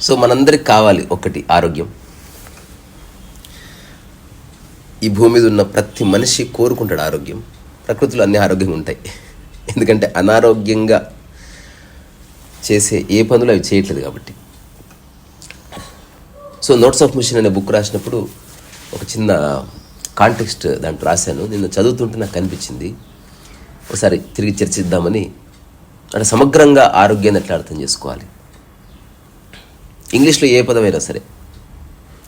So మనందరికి కావాలి ఒకటి ఆరోగ్యం. ఈ భూమి మీద ఉన్న ప్రతి మనిషి కోరుకుంటాడు ఆరోగ్యం. ప్రకృతిలో అన్ని ఆరోగ్యంగా ఉంటాయి. ఎందుకంటే అనారోగ్యంగా చేసే ఏ పనులు అవి చేయట్లేదు కాబట్టి. సో నోట్స్ ఆఫ్ మిషన్ అనే బుక్ రాసినప్పుడు ఒక చిన్న కాంటెక్స్ట్ దాంట్లో రాశాను. నిన్న చదువుతుంటే నాకు కనిపించింది ఒకసారి తిరిగి చర్చిద్దామని అంటే సమగ్రంగా ఆరోగ్యాన్ని ఎట్లా అర్థం చేసుకోవాలి? ఇంగ్లీష్లో ఏ పదమైనా సరే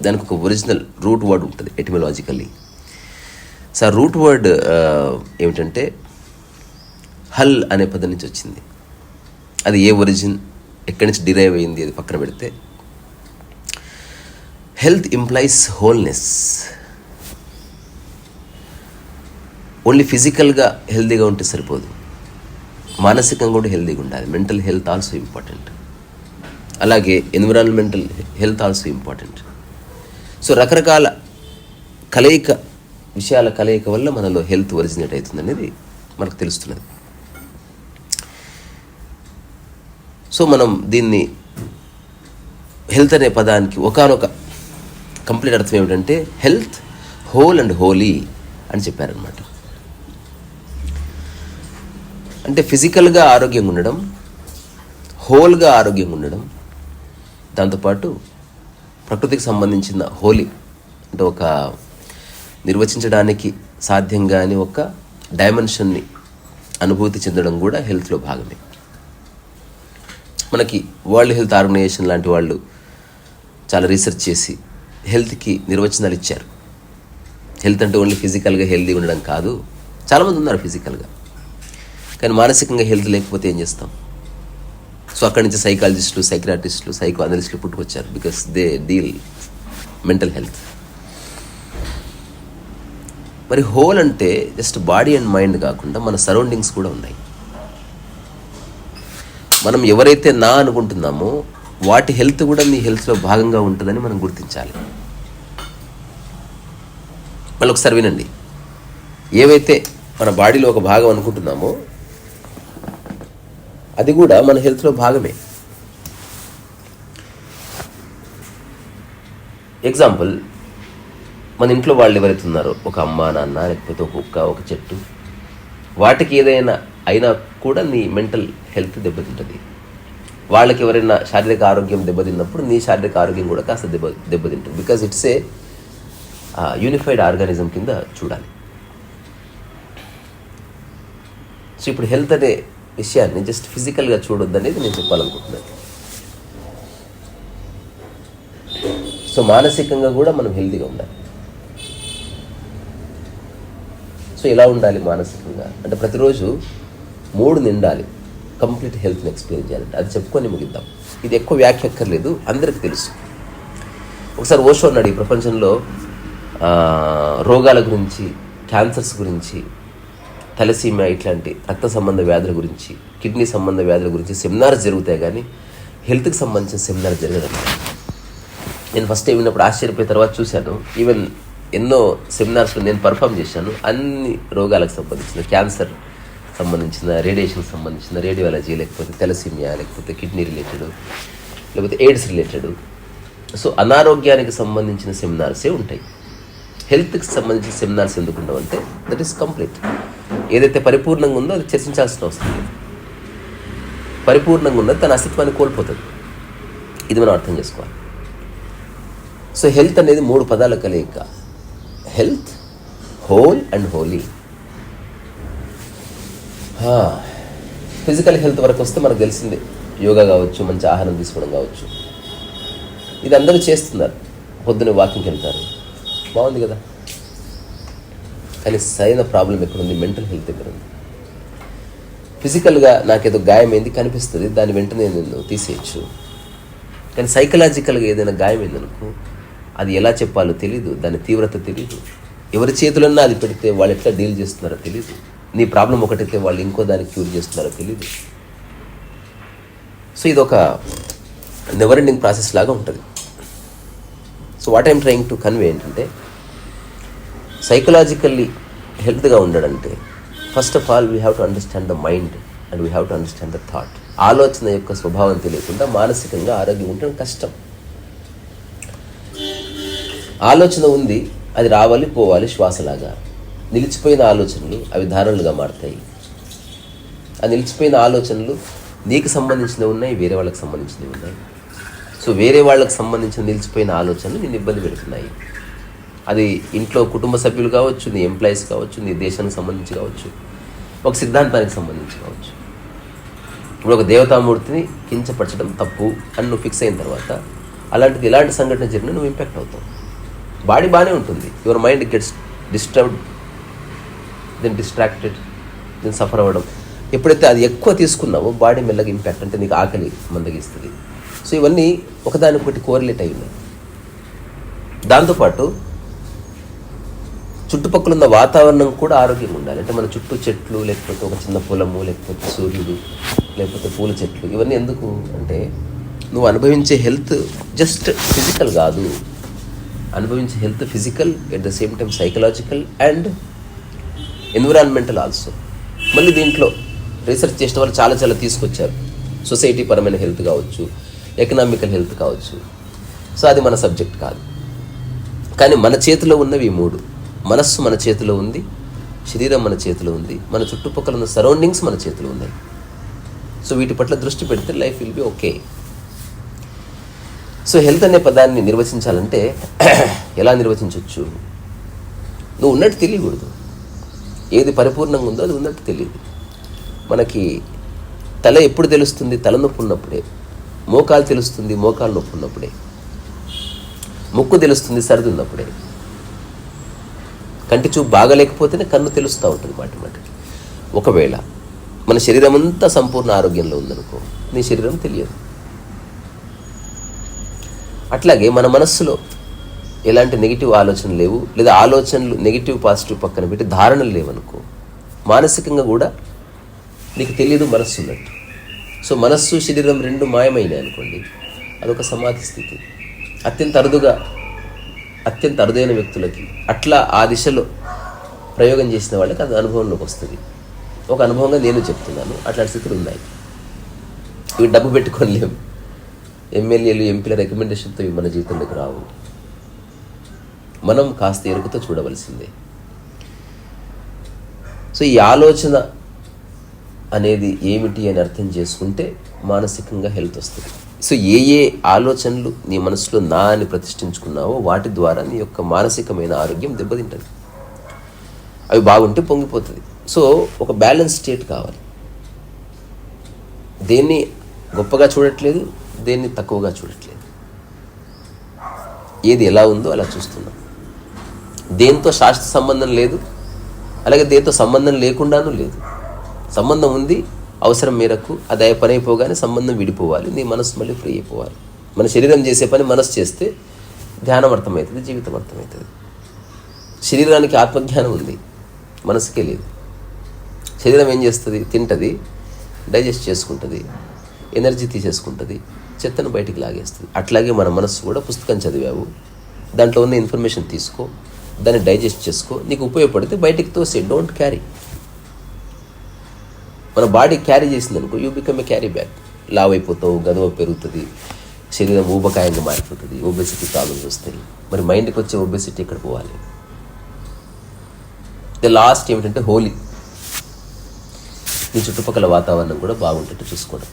దానికి ఒక ఒరిజినల్ రూట్ వర్డ్ ఉంటుంది ఎటిమలాజికల్లీ. సార్ రూట్ వర్డ్ ఏమిటంటే హల్ అనే పదం నుంచి వచ్చింది. అది ఏ ఒరిజిన్? ఎక్కడి నుంచి డిరైవ్ అయింది? అది పక్కన పెడితే హెల్త్ ఇంప్లైస్ హోల్నెస్. ఓన్లీ ఫిజికల్గా హెల్తీగా ఉంటే సరిపోదు. మానసికంగా కూడా హెల్తీగా ఉండాలి. మెంటల్ హెల్త్ ఆల్సో ఇంపార్టెంట్ అలాగే environmental health also important so రకరకాల కలయిక విషయాల కలయిక వల్ల మనలో హెల్త్ ఒరిజినేట్ అవుతుంది అనేది మనకు తెలుస్తున్నది. సో మనం దీన్ని హెల్త్ అనే పదానికి ఒకనొక కంప్లీట్ అర్థం ఏమిటంటే హెల్త్ హోల్ అండ్ హోలీ అని చెప్పారనమాట అంటే ఫిజికల్గా ఆరోగ్యంగా ఉండడం హోల్గా ఆరోగ్యంగా ఉండడం దాంతోపాటు ప్రకృతికి సంబంధించిన హోలీ అంటే ఒక నిర్వచించడానికి సాధ్యం కాని ఒక డైమెన్షన్ని అనుభూతి చెందడం కూడా హెల్త్లో భాగమే. మనకి వరల్డ్ హెల్త్ ఆర్గనైజేషన్ లాంటి వాళ్ళు చాలా రీసెర్చ్ చేసి హెల్త్కి నిర్వచనాలు ఇచ్చారు. హెల్త్ అంటే ఓన్లీ ఫిజికల్గా హెల్తీ ఉండడం కాదు. చాలామంది ఉన్నారు ఫిజికల్గా కానీ మానసికంగా హెల్త్ లేకపోతే ఏం చేస్తాం? సో అక్కడి నుంచి సైకాలజిస్టులు సైక్రాటిస్టులు సైకో అనలిస్టులు పుట్టుకొచ్చారు because they deal mental health మరి హోల్ అంటే జస్ట్ బాడీ అండ్ మైండ్ కాకుండా మన సరౌండింగ్స్ కూడా ఉన్నాయి. మనం ఎవరైతే నా అనుకుంటున్నామో వాటి హెల్త్ కూడా మీ హెల్త్లో భాగంగా ఉంటుందని మనం గుర్తించాలి. మళ్ళీ ఒకసారి వినండి. ఏవైతే మన బాడీలో ఒక భాగం అనుకుంటున్నామో అది కూడా మన హెల్త్లో భాగమే. ఎగ్జాంపుల్ మన ఇంట్లో వాళ్ళు ఎవరైతే ఉన్నారో ఒక అమ్మ నాన్న లేకపోతే ఒక కుక్క ఒక చెట్టు వాటికి ఏదైనా అయినా కూడా నీ మెంటల్ హెల్త్ దెబ్బతింటుంది. వాళ్ళకి ఎవరైనా శారీరక ఆరోగ్యం దెబ్బతిన్నప్పుడు నీ శారీరక ఆరోగ్యం కూడా కాస్త దెబ్బ దెబ్బతింటుంది. Because it's a unified organism కింద చూడాలి. సో ఇప్పుడు హెల్త్ అనే విషయాన్ని జస్ట్ ఫిజికల్గా చూడొద్దు అనేది నేను చెప్పాలనుకుంటున్నాను. సో మానసికంగా కూడా మనం హెల్తీగా ఉండాలి. సో ఎలా ఉండాలి మానసికంగా? అంటే ప్రతిరోజు మూడు నిండాలి. కంప్లీట్ హెల్త్ని ఎక్స్పీరియన్స్ చేయాలంటే. అది చెప్పుకొని ముగిద్దాం. ఇది ఎక్కువ వ్యాఖ్య ఎక్కర్లేదు అందరికి తెలుసు. ఒకసారి ఓషో అన్నాడు ఈ ప్రపంచంలో రోగాల గురించి క్యాన్సర్స్ గురించి తలసీమియా ఇట్లాంటి రక్త సంబంధ వ్యాధుల గురించి కిడ్నీ సంబంధ వ్యాధుల గురించి సెమినార్స్ జరుగుతాయి కానీ హెల్త్కి సంబంధించిన సెమినార్ జరగదు నేను ఫస్ట్ టైం విన్నప్పుడు ఆశ్చర్యపోయిన తర్వాత చూశాను. ఈవెన్ ఎన్నో సెమినార్స్లో నేను పర్ఫామ్ చేశాను. అన్ని రోగాలకు సంబంధించిన క్యాన్సర్ సంబంధించిన రేడియేషన్కి సంబంధించిన రేడియాలజీ లేకపోతే తెలసీమియా లేకపోతే కిడ్నీ రిలేటెడ్ లేకపోతే ఎయిడ్స్ రిలేటెడ్. సో అనారోగ్యానికి సంబంధించిన సెమినార్సే ఉంటాయి. హెల్త్కి సంబంధించిన సెమినార్స్ ఎందుకు ఉండవు అంటే దట్ ఈస్ కంప్లీట్. ఏదైతే పరిపూర్ణంగా ఉందో అది చర్చించాల్సిన అవసరం లేదు. పరిపూర్ణంగా ఉన్నది తన అస్తిత్వాన్ని కోల్పోతుంది. ఇది మనం అర్థం చేసుకోవాలి. సో హెల్త్ అనేది మూడు పదాల కలయిక. Health whole and holy. Physical health వరకు వస్తే మనకు తెలిసిందే. యోగా కావచ్చు మంచి ఆహారం తీసుకోవడం కావచ్చు. ఇది అందరూ చేస్తున్నారు. పొద్దున్న వాకింగ్కి వెళ్తారు. బాగుంది కదా? కానీ సరైన ప్రాబ్లం ఎక్కడుంది? మెంటల్ హెల్త్ దగ్గర ఉంది ఫిజికల్గా నాకేదో గాయమైంది కనిపిస్తుంది. దాని వెంటనే నేను తీసేయచ్చు. కానీ సైకలాజికల్గా ఏదైనా గాయమైందనుకో అది ఎలా చెప్పాలో తెలీదు. దాని తీవ్రత తెలీదు. ఎవరి చేతులన్నా అది పెడితే వాళ్ళు ఎట్లా డీల్ చేస్తున్నారో తెలీదు. నీ ప్రాబ్లం ఒకటైతే వాళ్ళు ఇంకో దానికి క్యూర్ చేస్తున్నారో తెలీదు. సో ఇది ఒక నెవర్ ఎండింగ్ ప్రాసెస్ లాగా ఉంటుంది. So what I'm trying to convey ఏంటంటే సైకలాజికల్లీ హెల్త్గా ఉండడంటే first of all we have to understand the mind and we have to understand the thought ఆలోచన యొక్క స్వభావం తెలియకుండా మానసికంగా ఆరోగ్యం ఉండడం కష్టం. ఆలోచన ఉంది అది రావాలి పోవాలి శ్వాసలాగా. నిలిచిపోయిన ఆలోచనలు అవి ధారణలుగా మారుతాయి. ఆ నిలిచిపోయిన ఆలోచనలు నీకు సంబంధించినవి ఉన్నాయి వేరే వాళ్ళకి సంబంధించినవి ఉన్నాయి. సో వేరే వాళ్ళకి సంబంధించిన నిలిచిపోయిన ఆలోచనలు నేను ఇబ్బంది పెడుతున్నాయి. అది ఇంట్లో కుటుంబ సభ్యులు కావచ్చు నీ ఎంప్లాయీస్ కావచ్చు నీ దేశానికి సంబంధించి కావచ్చు ఒక సిద్ధాంతానికి సంబంధించి కావచ్చు. ఇప్పుడు ఒక దేవతామూర్తిని కించపరచడం తప్పు అని నువ్వు ఫిక్స్ అయిన తర్వాత అలాంటిది ఇలాంటి సంఘటన జరిగినా నువ్వు ఇంపాక్ట్ అవుతావు. బాడీ బాగానే ఉంటుంది. Your mind gets disturbed then distracted then suffer అవ్వడం. ఎప్పుడైతే అది ఎక్కువ తీసుకున్నావో బాడీ మెల్లగా ఇంపాక్ట్ అంటే నీకు ఆకలి మందగిస్తుంది. సో ఇవన్నీ ఒకదానికొకటి కోరిలేట్ అయి ఉన్నాయి దాంతోపాటు చుట్టుపక్కల ఉన్న వాతావరణం కూడా ఆరోగ్యంగా ఉండాలి. అంటే మన చుట్టూ చెట్లు లేకపోతే ఒక చిన్న పొలము లేకపోతే సూర్యుడు లేకపోతే పూల చెట్లు ఇవన్నీ ఎందుకు? అంటే నువ్వు అనుభవించే హెల్త్ జస్ట్ ఫిజికల్ కాదు. అనుభవించే health physical at the same time psychological and environmental also. మళ్ళీ దీంట్లో రీసెర్చ్ చేసిన వాళ్ళు చాలా చాలా తీసుకొచ్చారు. సొసైటీ పరమైన హెల్త్ కావచ్చు ఎకనామికల్ హెల్త్ కావచ్చు. సో అది మన సబ్జెక్ట్ కాదు. కానీ మన చేతిలో ఉన్నవి ఈ మూడు. మనస్సు మన చేతిలో ఉంది శరీరం మన చేతిలో ఉంది మన చుట్టుపక్కల ఉన్న సరౌండింగ్స్ మన చేతిలో ఉన్నాయి. సో వీటి పట్ల దృష్టి పెడితే life will be okay so health అనే పదాన్ని నిర్వచించాలంటే ఎలా నిర్వచించవచ్చు నువ్వు ఉన్నట్టు తెలియకూడదు. ఏది పరిపూర్ణంగా ఉందో అది ఉన్నట్టు తెలియదు. మనకి తల ఎప్పుడు తెలుస్తుంది? తలనొప్పి ఉన్నప్పుడే. మోకాలు తెలుస్తుంది? మోకాలు నొప్పి ఉన్నప్పుడే. ముక్కు తెలుస్తుంది? సర్ది ఉన్నప్పుడే. కంటి చూపు బాగలేకపోతేనే కన్ను తెలుస్తూ ఉంటుంది మాటి మాటికి ఒకవేళ మన శరీరం అంతా సంపూర్ణ ఆరోగ్యంలో ఉందనుకో నీ శరీరం తెలియదు. అట్లాగే మన మనస్సులో ఎలాంటి నెగిటివ్ ఆలోచనలు లేవు లేదా ఆలోచనలు నెగిటివ్ పాజిటివ్ పక్కన పెట్టి ధారణలు లేవనుకో మానసికంగా కూడా నీకు తెలియదు మనస్సు ఉన్నట్టు. సో మనస్సు శరీరం రెండు మాయమైనాయి అనుకోండి అదొక సమాధి స్థితి. అత్యంత అరుదుగా అత్యంత అరుదైన వ్యక్తులకి అట్లా ఆ దిశలో ప్రయోగం చేసిన వాళ్ళకి అది అనుభవంలోకి వస్తుంది. ఒక అనుభవంగా నేను చెప్తున్నాను. అట్లాంటి స్థితులు ఉన్నాయి. ఇవి డబ్బు పెట్టుకొని లేవు. ఎమ్మెల్యేలు ఎంపీల రికమెండేషన్తో ఇవి మన జీవితంలోకి రావు. మనం కాస్త ఎరుకతో చూడవలసిందే. సో ఈ ఆలోచన అనేది ఏమిటి అని అర్థం చేసుకుంటే మానసికంగా హెల్త్ వస్తుంది. సో ఏ ఏ ఆలోచనలు నీ మనసులో నా అని ప్రతిష్ఠించుకున్నావో వాటి ద్వారా నీ యొక్క మానసికమైన ఆరోగ్యం దెబ్బతింటుంది. అవి బాగుంటే పొంగిపోతుంది. సో ఒక బ్యాలెన్స్ స్టేట్ కావాలి. దేన్ని గొప్పగా చూడట్లేదు దేన్ని తక్కువగా చూడట్లేదు. ఏది ఎలా ఉందో అలా చూస్తున్నాం. దేంతో శాస్త్ర సంబంధం లేదు అలాగే దేంతో సంబంధం లేకుండానూ లేదు. సంబంధం ఉంది అవసరం మేరకు అది అయ్యే పని అయిపోగానే సంబంధం విడిపోవాలి. నీ మనసు మళ్ళీ ఫ్రీ అయిపోవాలి. మన శరీరం చేసే పని మనసు చేస్తే ధ్యానం అర్థమవుతుంది జీవితం అర్థమవుతుంది శరీరానికి ఆత్మజ్ఞానం ఉంది. మనసుకే లేదు. శరీరం ఏం చేస్తుంది? తింటుంది డైజెస్ట్ చేసుకుంటుంది ఎనర్జీ తీసేసుకుంటుంది చెత్తను బయటికి లాగేస్తుంది. అట్లాగే మన మనసు కూడా పుస్తకం చదివావు. దాంట్లో ఉన్న ఇన్ఫర్మేషన్ తీసుకో దాన్ని డైజెస్ట్ చేసుకో. నీకు ఉపయోగపడితే బయటికి తోసే. డోంట్ క్యారీ మన బాడీ క్యారీ చేసింది అనుకో you become a carry bag లావ్ అయిపోతావు గదవ పెరుగుతుంది శరీరం ఊబకాయంగా మారిపోతుంది ఒబెసిటీ ప్రాబ్లమ్స్ వస్తాయి. మరి మైండ్కి వచ్చే ఒబెసిటీ ఎక్కడ పోవాలి? ద లాస్ట్ ఏమిటంటే హోలీ. మీ చుట్టుపక్కల వాతావరణం కూడా బాగుంటుంది చూసుకోవడం.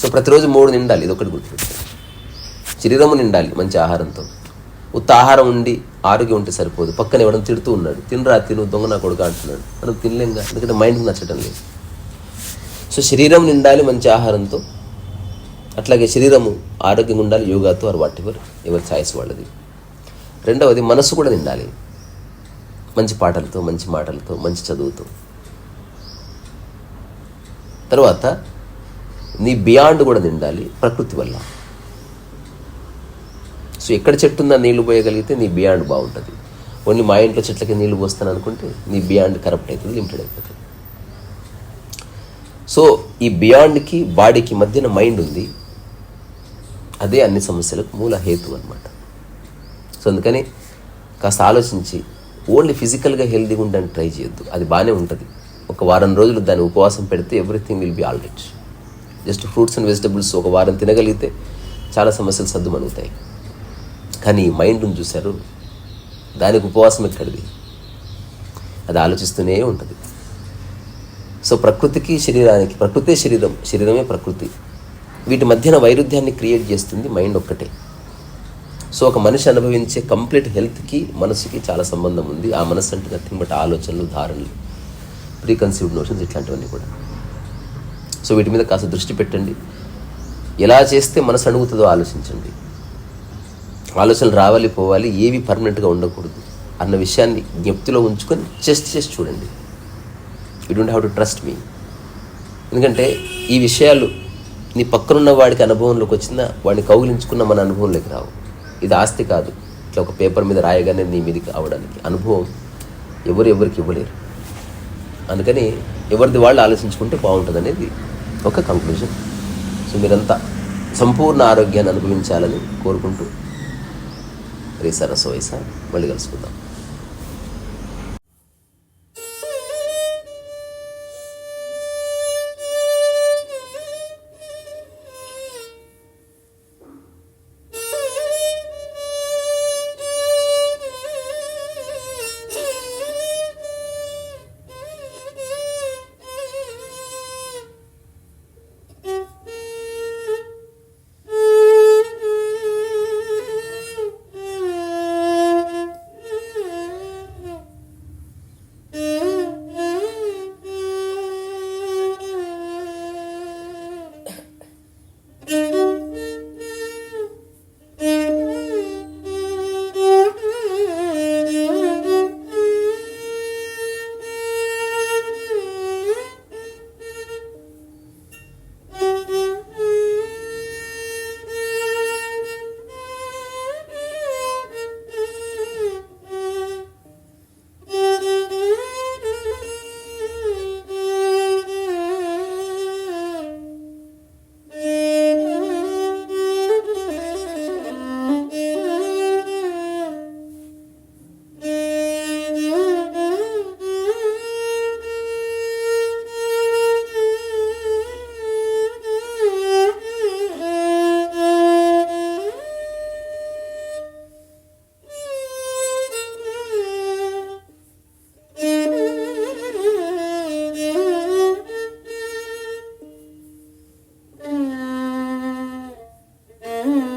సో ప్రతిరోజు మూడు నిండాలి ఇది ఒకటి గుర్తుపెట్టాలి శరీరము నిండాలి మంచి ఆహారంతో. ఉత్త ఆహారం ఉండి ఆరోగ్యం ఉంటే సరిపోదు. పక్కన ఎవడం తిడుతూ ఉన్నాడు తినరా తిను దొంగ నా కొడుకు అంటున్నాడు. మనం తినలేంగా ఎందుకంటే మైండ్కి నచ్చటం లేదు. సో శరీరం నిండాలి మంచి ఆహారంతో. అట్లాగే శరీరము ఆరోగ్యంగా ఉండాలి యోగాతో ఆర్ వాట్ ఎవర్ ఎవరి ఛాయిస్ వాళ్ళది. రెండవది మనసు కూడా నిండాలి. మంచి పాటలతో మంచి మాటలతో మంచి చదువుతో. తర్వాత నీ బియాండ్ కూడా నిండాలి ప్రకృతి వల్ల. సో ఎక్కడ చెట్టు ఉందా నీళ్ళు పోయగలిగితే నీ బియాండ్ బాగుంటుంది. ఓన్లీ మా ఇంట్లో చెట్లకి నీళ్ళు పోస్తాను అనుకుంటే నీ బియాండ్ కరప్ట్ అవుతుంది లిమిటెడ్ అయిపోతుంది. సో ఈ బియాండ్కి బాడీకి మధ్యన మైండ్ ఉంది. అదే అన్ని సమస్యలకు మూల హేతు అనమాట సో అందుకని కాస్త ఆలోచించి ఓన్లీ ఫిజికల్గా హెల్తీగా ఉండడానికి ట్రై చేయొద్దు. అది బాగానే ఉంటుంది. ఒక వారం రోజులు దాన్ని ఉపవాసం పెడితే everything will be all right. Just fruits and vegetables ఒక వారం తినగలిగితే చాలా సమస్యలు సర్దుమణుగుతాయి కానీ ఈ మైండ్ని చూశారు దానికి ఉపవాసం ఎక్కడిది? అది ఆలోచిస్తూనే ఉంటుంది. సో ప్రకృతికి శరీరానికి ప్రకృతే శరీరం శరీరమే ప్రకృతి. వీటి మధ్యన వైరుధ్యాన్ని క్రియేట్ చేస్తుంది మైండ్ ఒక్కటే. సో ఒక మనిషి అనుభవించే కంప్లీట్ హెల్త్కి మనసుకి చాలా సంబంధం ఉంది. ఆ మనసు అంటే నథింగ్ బట్ ఆలోచనలు ధారణలు ప్రీకన్సీవ్డ్ నోషన్స్ ఇట్లాంటివన్నీ కూడా. సో వీటి మీద కాస్త దృష్టి పెట్టండి. ఎలా చేస్తే మనసు అడుగుతుందో ఆలోచించండి. ఆలోచనలు రావాలి పోవాలి ఏవి పర్మనెంట్గా ఉండకూడదు అన్న విషయాన్ని జ్ఞప్తిలో ఉంచుకొని చెస్ట్ చేసి చూడండి. You don't have to trust me ఎందుకంటే ఈ విషయాలు నీ పక్కనున్న వాడికి అనుభవంలోకి వచ్చినా వాడిని కౌగిలించుకున్న మన అనుభవంలోకి రావు. ఇది ఆస్తి కాదు. ఇట్లా ఒక పేపర్ మీద రాయగానే నీ మీదకి అవడానికి అనుభవం ఎవరు ఎవరికి ఇవ్వలేరు. అందుకని ఎవరిది వాళ్ళు ఆలోచించుకుంటే బాగుంటుంది అనేది ఒక కంక్లూజన్ సో మీరంతా సంపూర్ణ ఆరోగ్యాన్ని అనుభవించాలని కోరుకుంటూ రేసా రసోయిసా మళ్ళీ కలుసుకుందాం. mm-hmm.